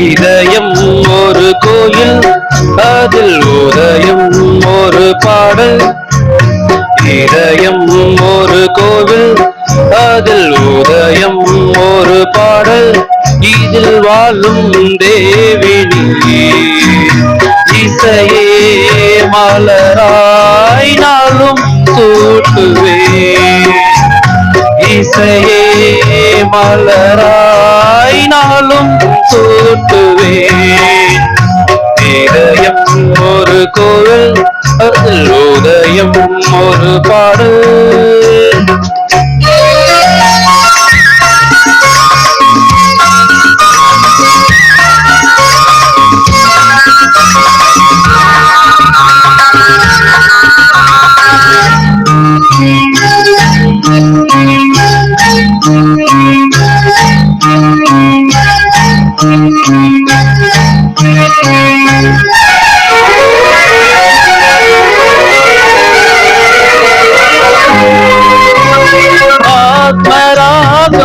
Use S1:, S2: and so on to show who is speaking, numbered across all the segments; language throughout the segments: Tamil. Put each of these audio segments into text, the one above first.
S1: இதயம் ஒரு கோயில் அதில் உதயம் ஒரு பாடல். இதயம் ஒரு கோவில் அதில் உதயம் ஒரு பாடல். இதில் வாழும் தேவினி இசையே மலராய் நாளும் சூட்டுவே இசையே மலராய் நாளும் சூட்டுவே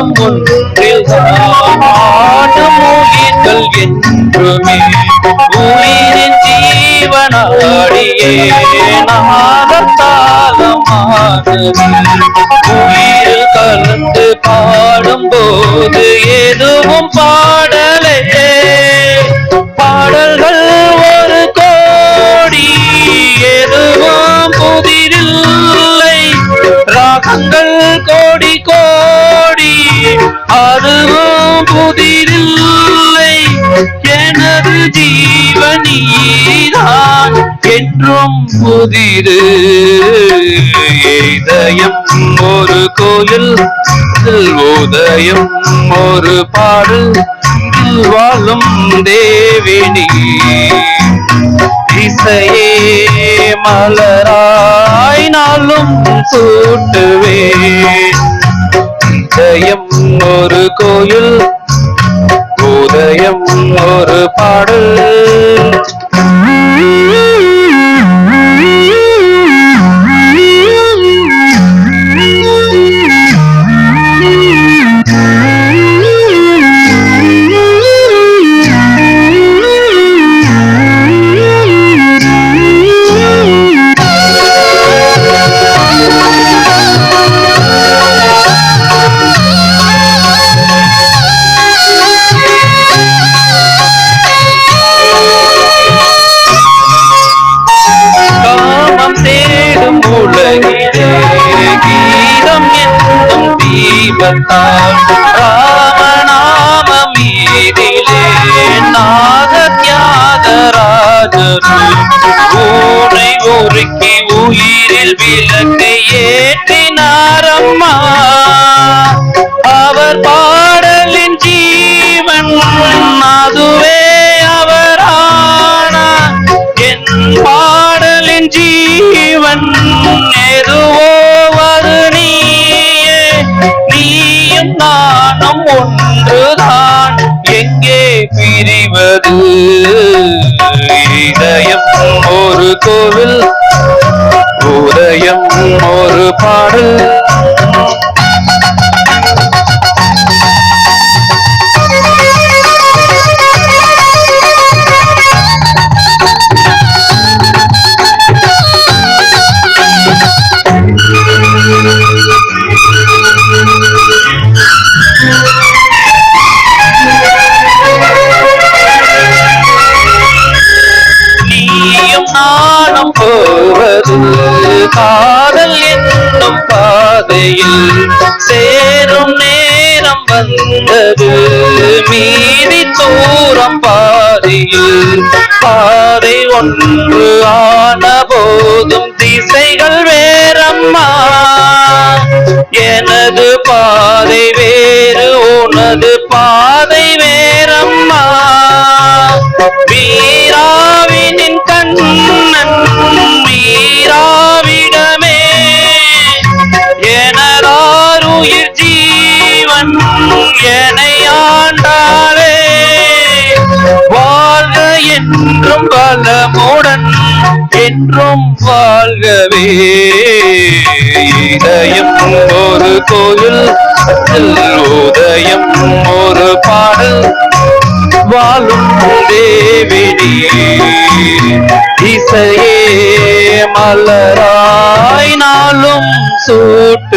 S1: ஆத்மராகம் ஒன்றில் ஆடும் உயிர்கள் என்றுமே உயிரின் ஜீவனாடியே நாகத்தாளமானது உயிரில் கலந்து பாடும்போது எதுவும் பாடலையே. என்றும் புதிது இதயம் ஒரு கோயில் உதயம் ஒரு பாடல். வாழும் தேவினி. இசையே மலராய் நாளும் சூட்டுவே இதயம் ஒரு கோயில் தீபத்தால் ராமநாம மீதிலே நாக தியாகராஜரு ஊனை உருக்கி உயிரில் விளக்கை ஏற்றினாரம்மா. ஒன்றுதான். எங்கே பிரிவது? இதயம் ஒரு கோவில் உதயம் ஒரு பாடல். காதல் என்னும் பாதையில் சேரும் நேரம் வந்தது. மீதி தூரம் பாதையில் பாதை ஒன்று ஆன போதும் திசைகள் வேறம்மா. எனது பாதை வேறு உனது பாதை வேறம்மா. வீ என்றும் வாழ்கவே. இதயம் ஒரு கோயில் உதயம் ஒரு பாடல். வாழும் தேவிடி இசையே மலராய் நாளும் சூட்ட